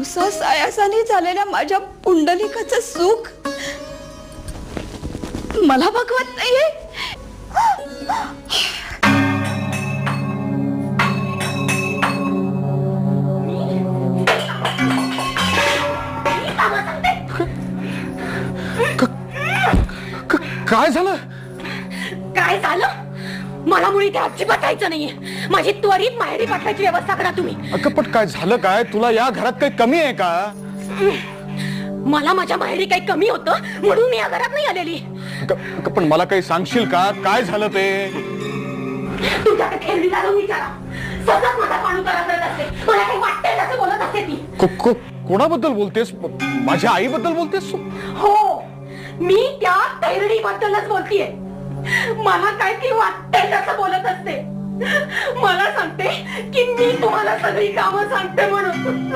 हौसास आयासाने झालेल्या माझ्या पुंडलिकाचं सुख. मला बघवत नाहीये. क- काय झालं? काय झालं? मला मुळी ते अजिबात यायचं नाहीये. माझी त्वरित माहेरी पाठवायची व्यवस्था करा तुम्ही. अगं पण काय झालं काय? तुला या घरात काही कमी आहे का? मला माझ्या माहेरी काही कमी होतं म्हणून मी या घरात नाही आलेली. अगं- अगं, पण मला काही सांगशील का? काय झालं ते? तुझ्याकडे खेळणीला जाऊन विचारा. सतत माझा पाणू करा करत असते. मला काही वाटतंय तसं बोलत असते ती. को- को- कोणाबद्दल बोलतेस? माझ्या आईबद्दल बोलतेस तू? हो मी त्या तैरणी बद्दलच बोलतीये. मला काय ती वाटतंय तसं बोलत असते. मला सांगते की मी तुम्हाला सगळी कामं सांगते म्हणून.